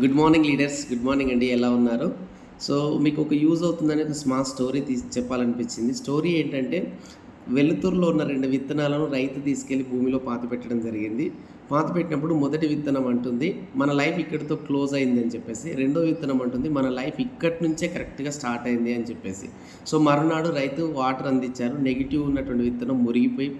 Good morning leaders good morning అండి ఎలా ఉన్నారు? సో మీకు ఒక యూజ్ అవుతుందని ఒక స్మాల్ స్టోరీ తీసి చెప్పాలనిపించింది. స్టోరీ ఏంటంటే వెలుతురులో ఉన్న రెండు విత్తనాలను రైతు తీసుకెళ్ళి భూమిలో పాతి పెట్టడం జరిగింది. పాతి పెట్టినప్పుడు మొదటి విత్తనం అంటుంది మన లైఫ్ ఇక్కడితో క్లోజ్ అయింది అని చెప్పేసి. రెండో విత్తనం అంటుంది మన లైఫ్ ఇక్కడి నుంచే కరెక్ట్గా స్టార్ట్ అయింది అని చెప్పేసి. సో మరునాడు రైతు వాటర్ అందించారు. నెగిటివ్ ఉన్నటువంటి విత్తనం మురిగిపోయి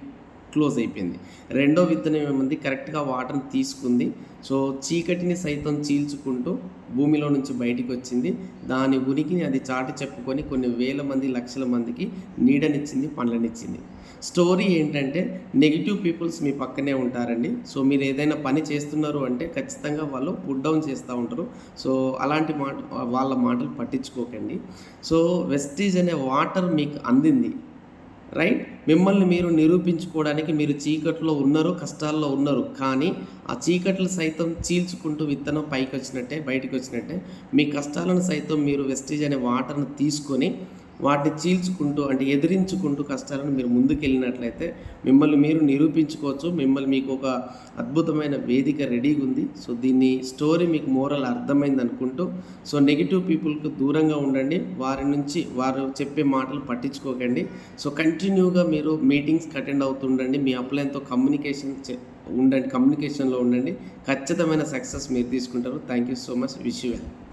క్లోజ్ అయిపోయింది. రెండో విత్తనం ఏముంది? కరెక్ట్గా వాటర్ని తీసుకుంది. సో చీకటిని సైతం చీల్చుకుంటూ భూమిలో నుంచి బయటికి వచ్చింది దాని ఉనికిని అది చాటి చెప్పుకొని కొన్ని వేల మంది లక్షల మందికి నీడనిచ్చింది పండ్లనిచ్చింది. స్టోరీ ఏంటంటే నెగిటివ్ పీపుల్స్ మీ పక్కనే ఉంటారండి. సో మీరు ఏదైనా పని చేస్తున్నారు అంటే ఖచ్చితంగా వాళ్ళు పుట్ డౌన్ చేస్తూ ఉంటారు. సో అలాంటి మాట వాళ్ళ మాటలు పట్టించుకోకండి. సో వెస్టీజ్ అనే వాటర్ మీకు అందింది. రైట్ మిమ్మల్ని మీరు నిరూపించుకోవడానికి మీరు చీకట్లో ఉన్నారు కష్టాల్లో ఉన్నారు కానీ ఆ చీకట్లు సైతం చీల్చుకుంటూ విత్తనం పైకి వచ్చినట్టే బయటకు వచ్చినట్టే మీ కష్టాలను సైతం మీరు వెస్టేజ్ అనే వాటర్ని తీసుకొని వాటిని చీల్చుకుంటూ అంటే ఎదిరించుకుంటూ కష్టాలను మీరు ముందుకెళ్ళినట్లయితే మిమ్మల్ని మీరు నిరూపించుకోవచ్చు. మిమ్మల్ని మీకు ఒక అద్భుతమైన వేదిక రెడీగా ఉంది. సో దీన్ని స్టోరీ మీకు మోరల్ అర్థమైంది అనుకుంటూ సో నెగిటివ్ పీపుల్కి దూరంగా ఉండండి. వారి నుంచి వారు చెప్పే మాటలు పట్టించుకోకండి. సో కంటిన్యూగా మీరు మీటింగ్స్ అటెండ్ అవుతుండండి. మీ అప్లైన్తో కమ్యూనికేషన్ ఉండండి. కమ్యూనికేషన్లో ఉండండి. ఖచ్చితమైన సక్సెస్ మీరు తీసుకుంటారు. Thank you so much wish you well